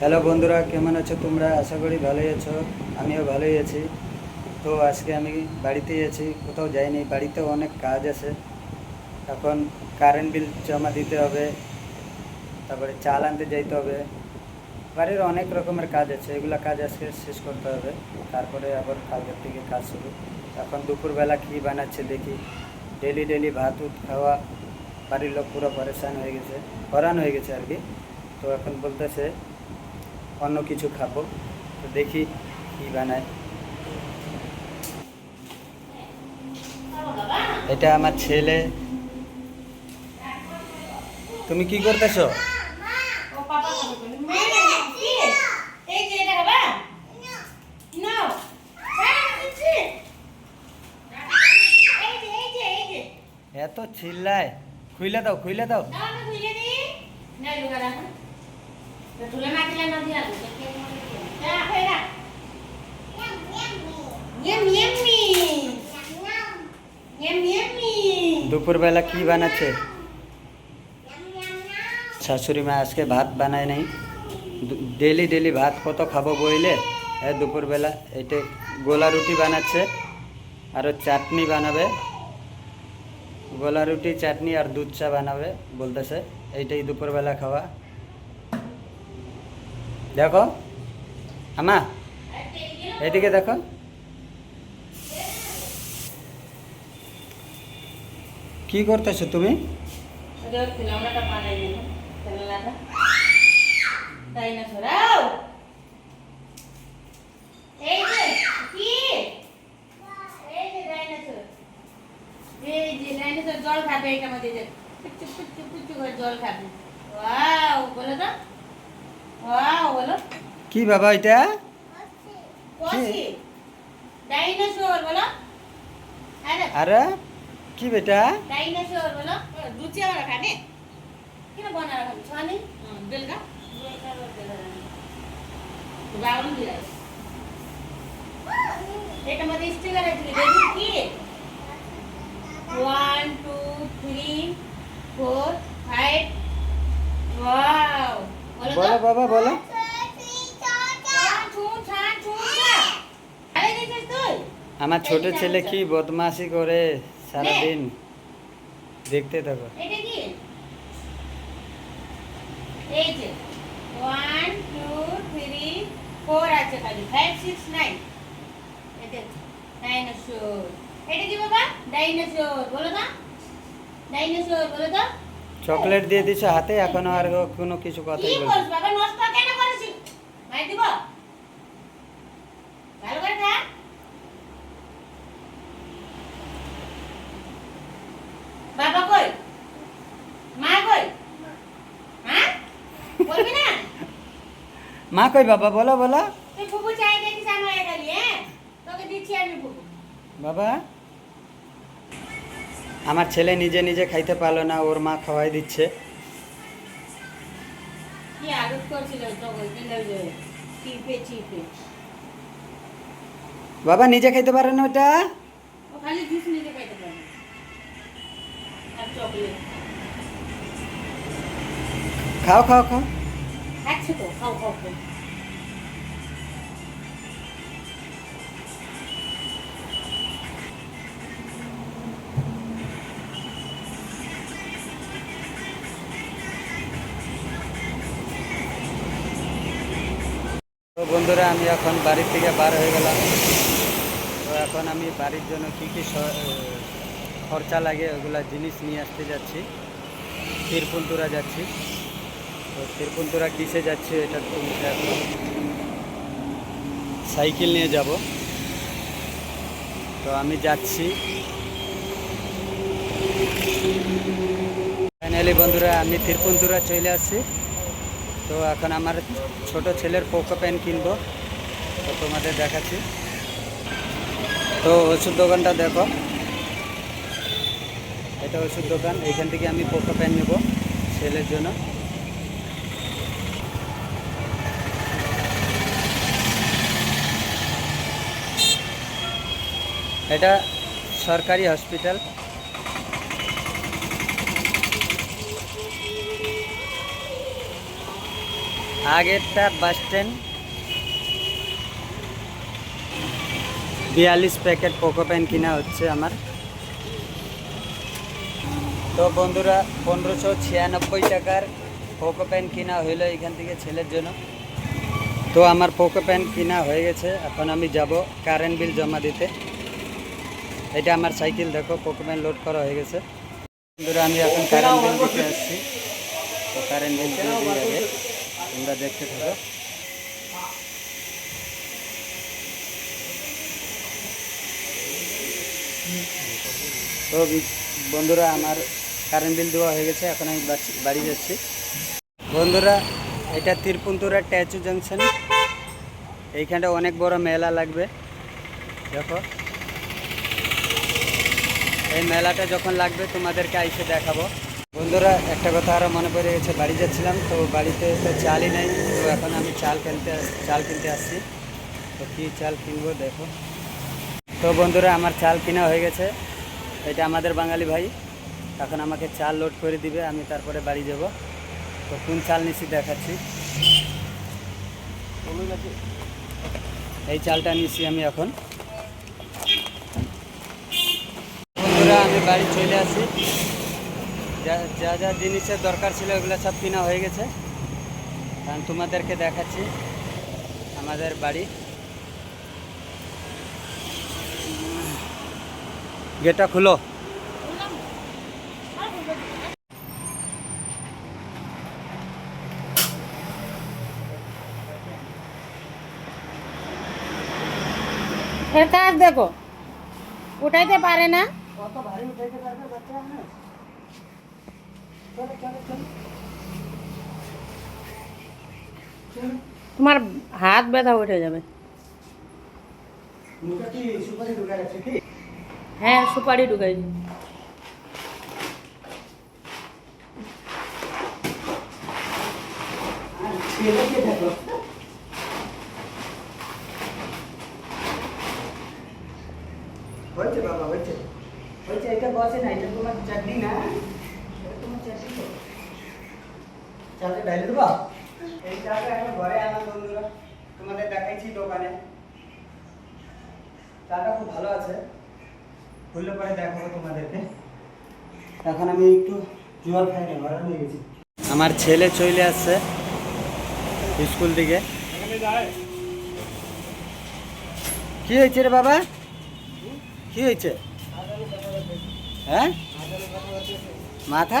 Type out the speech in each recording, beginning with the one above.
Hello বন্ধুরা, কেমন আছো তোমরা? আশা করি ভালোই আছো, আমিও ভালোই আছি। তো আজকে আমি বাড়িতেই আছি, কোথাও যাইনি বাড়িতে অনেক কাজ আছে। এখন কারেন্ট বিল জমা দিতে হবে, তারপরে চাল আনতে যাইতে হবে। বাড়ির অনেক রকমের কাজ আছে, এগুলো কাজ আজকে শেষ করতে হবে। তারপরে আবার কালকের থেকে কাজ শুরু। এখন দুপুরবেলা কী বানাচ্ছে দেখি। ডেলি ডেলি ভাত, উত খাওয়া, বাড়ির লোক পুরো পরেশান হয়ে গেছে হরান হয়ে গেছে আর কি। তো এখন বলতেছে অন্য কিছু খাব। তো দেখি কী বানায়। এটা আমার ছেলে। তুমি কি করতেছো? এত চিল্লায়। খুইলে দাও খুইলে দাও। দাও আমি খুলে দি না লুকা রাখো তো তুলে না দিলে না দিয়া লুকা কে কি না ফেরা ইয়াম ইয়াম্মি ইয়াম ইয়াম্মি দুপুরবেলা কি বানাচ্ছে? শাশুড়ি মা আজকে ভাত বানায় নাই। ডেলি ডেলি ভাত কত খাব বইলে? দুপুরবেলা এটা গোলা রুটি বানাচ্ছে আরও চাটনি বানাবে। গোলা রুটি, চাটনি আর দুধ চা বানাবে বলতেছে, এইটাই দুপুরবেলা খাওয়া। দেখো আমা এদিকে দেখো কি করতেছো তুমি জল খাবে এটা মধ্যে জল খাবে বলো তো কি বাবা এটা? কষি ডাইনোসর বলো। আরে। আরে কি বেটা? ডাইনোসর বলো। দুচি আমার খানে কিনা বনা রাখা ছানি বেলকা বাউল দিয়ে এটা মধ্যে স্টিকার আছে রেডি কি? One two three four five wow বলো, বাবা, বলো। আমার ছোট ছেলে কি বদমাশি করে সারাদিন? দেখতে থাকো। ওয়ান টু থ্রি ফোর আছে ফাইভ সিক্স নাইন এটা বলো তো ডাইনোসর বলো তো চকলেট দিয়ে দিছো হাতে এখনও আর কোনো কিছু কথাই বলছ বলছো বাবা নষ্ট কেন করেছিস? মাই দিব। ভালো করে খা বাবা কই? মা কই? হ্যাঁ? বলবি না? মা কই বাবা বলো বলো। তুই আমার ছেলে নিজে নিজে খাইতে পারল না ওর মা খাওয়াই দিচ্ছে। বাবা নিজে খাইতে পারে না ওটা? খাও খাও খাও। খাও খাও খাও। বন্ধুরা আমি এখন বাড়ির থেকে বার হয়ে গেলাম। তো এখন আমি বাড়ির জন্য কী কী খরচা লাগে ওগুলা জিনিস নিয়ে আসতে যাচ্ছি। তিরপুলতুরা যাচ্ছি। তো তিরপুলতুরা কিসে যাচ্ছি এটা। সাইকেল নিয়ে যাব। তো আমি যাচ্ছি। ফাইনালি বন্ধুরা আমি তিরপুলতুরা চলে আসছি। তো এখন আমার ছোট ছেলের পোকো প্যান্ট কিনবো। তো তোমাদের দেখাচ্ছি। তো ওষুধ দোকানটা দেখো। এটা ওষুধ দোকান। এখান থেকে আমি পোকো প্যান্ট নেব ছেলের জন্য। এটা সরকারি হসপিটাল। আগেরটা বাস স্ট্যান্ড বিয়াল্লিশ প্যাকেট পোকো প্যান কিনা হচ্ছে আমার। তো বন্ধুরা, পনেরোশো ছিয়ানব্বই টাকার পোকো প্যান কিনা হইল এখান থেকে ছেলের জন্য। তো আমার পোকো প্যান কিনা হয়ে গেছে, এখন আমি যাব কারেন্ট বিল জমা দিতে। এটা আমার সাইকেল দেখো পোকো প্যান লোড করা হয়ে গেছে। বন্ধুরা, আমি এখন কারেন্ট বিল দিতে আসছি। তো কারেন্ট বিল দিয়ে তোমরা দেখতে থাকো। তো বন্ধুরা, আমার কারেন্ট বিল দেওয়া হয়ে গেছে, এখন আমি বাড়ি- যাচ্ছি। বন্ধুরা, এটা তিরপুন্তুরা ট্যাচু জাংশন এইখানটা অনেক বড় মেলা লাগবে। দেখো। এই মেলাটা যখন লাগবে, তোমাদেরকে এসে দেখাবো। বন্ধুরা, একটা কথা আরও মনে পড়ে গেছে, বাড়ি যাচ্ছিলাম তো বাড়িতে তো চালই নেই, তো এখন আমি চাল কিনতে চাল কিনতে আসছি। তো কী চাল কিনবো দেখো। তো বন্ধুরা, আমার চাল কিনা হয়ে গেছে। এটা আমাদের বাঙালি ভাই। এখন আমাকে চাল লোড করে দিবে, আমি তারপরে বাড়ি যাব। তো কোন চাল নিচ্ছি দেখাচ্ছি। এই চালটা নিচ্ছি আমি এখন। বন্ধুরা, আমি বাড়ি চলে আসি। যা যা যা জিনিসের দরকার ছিল ওগুলো সব কিনা হয়ে গেছে। কারণ তোমাদেরকে দেখাচ্ছি আমাদের বাড়ি। গেটটা খুলো। এর কাজ দেখো উঠাইতে পারে না। কত ভারী উঠাইতে পারবে বাচ্চা মানুষ? চলো, চলো, চলো। তোমার হাত ব্যথা উঠে যাবে। হ্যাঁ সুপারি দেখো হয়েছে বাবা, হয়েছে। হয়েছে, এটা বসে না, এটা তোমার চাটনি না এটা তোমার চাটনি তো চালটা ঢালে দেবো? এই চালটা এখন ঘরে আনা বন্ধুরা তোমাদের দেখাইছি দোকানে। চালটা খুব ভালো আছে। খুললে পরে দেখাবো তোমাদেরকে। এখন আমি একটু জল খাই না ঘরে নিয়ে গেছি। আমার ছেলে চলে আসছে স্কুল থেকে কি হয়েছে রে বাবা? কি হয়েছে? হ্যাঁ? মাথা?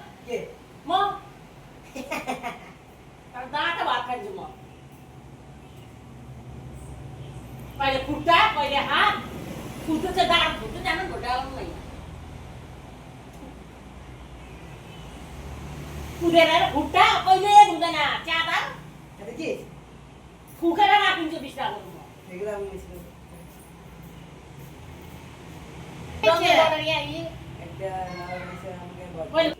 के? म तर दाँतो भात खान्छु म कहिले खुट्टा कहिले हात खुट्टो चाहिँ दाँत खुट्टो जानु खुट्टा होइन कुदेर खुट्टा कहिले हुँदैन च्यादर এটা কি फुकेर राखिन्छु बिस्तार म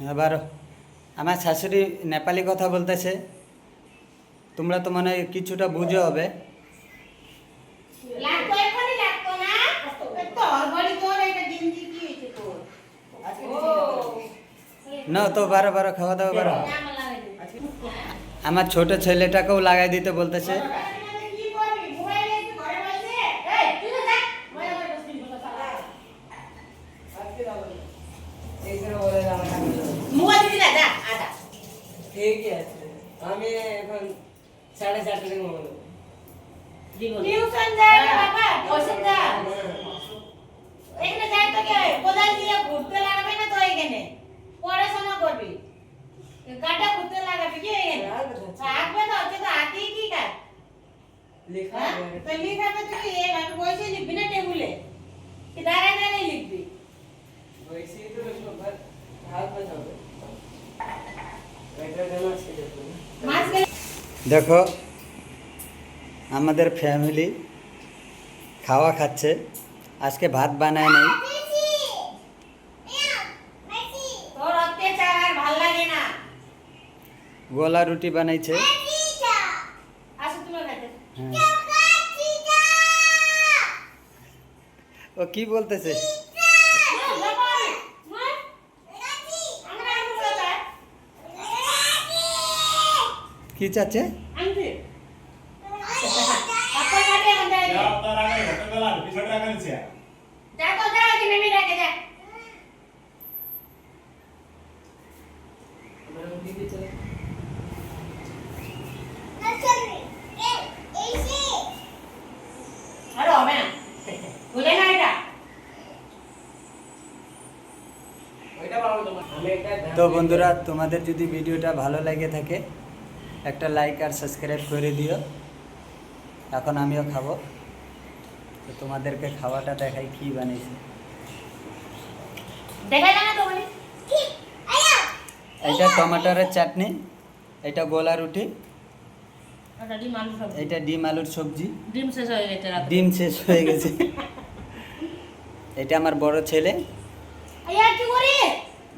এবার আমার শাশুড়ি নেপালি কথা বলতেছে। তোমরা তো মনে হয় কিছুটা বুঝে হবে। না? তো বারো বারো খাওয়া দাওয়া বারো। দে। আমার ছোট ছেলেটাকেও লাগাই দিতে বলতেছে। কি করবি? মোবাইলে একটু ঘরে বসে? এই আদা ঠিকই আছে। আমি এখন সাড়ে চারটে থেকে মোবাইল দেবো। টিউশন যায় বাবা বসে যা এখানে যাই তো কে কোদাল দিয়ে ঘুরতে লাগাবে না তো এখানে? পড়াশোনা করবি। গাটা ঘুরতে লাগাবি কি এখানে? থাকবে তো তো হাতেই কি কাজ? লেখা হ্যাঁ? তো লিখাবে তুই এভাবে বসে লিখবি না টেবিলে কি দাঁড়ায় দাঁড়ায় লিখবি বইসি তো রইল, বাট হাত বাজাবে। এটা কেন আজকে দেখব না? মাছ গেলে দেখো আমাদের ফ্যামিলি খাওয়া খাচ্ছে। আজকে ভাত বানায় নাই। গোলা রুটি বানাইছে। হ্যাঁ। ও কি বলতেছে? একটা ধান তো বন্ধুরা তোমাদের যদি ভিডিওটা ভালো লাগে থাকে একটা লাইক আর সাবস্ক্রাইব করে দিও। এখন আমিও খাব। তো তোমাদেরকে খাওয়াটা দেখাই কি বানিয়েছে। এটা টমাটোরের চাটনি এটা গোলা রুটি এটা ডিম আলুর সবজি। ডিম শেষ হয়ে গেছে ডিম শেষ হয়ে গেছে। এটা আমার বড় ছেলে।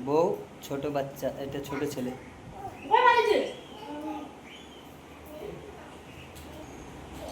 বউ ছোট বাচ্চা এটা ছোট ছেলে কই মারিছিস একটা গানে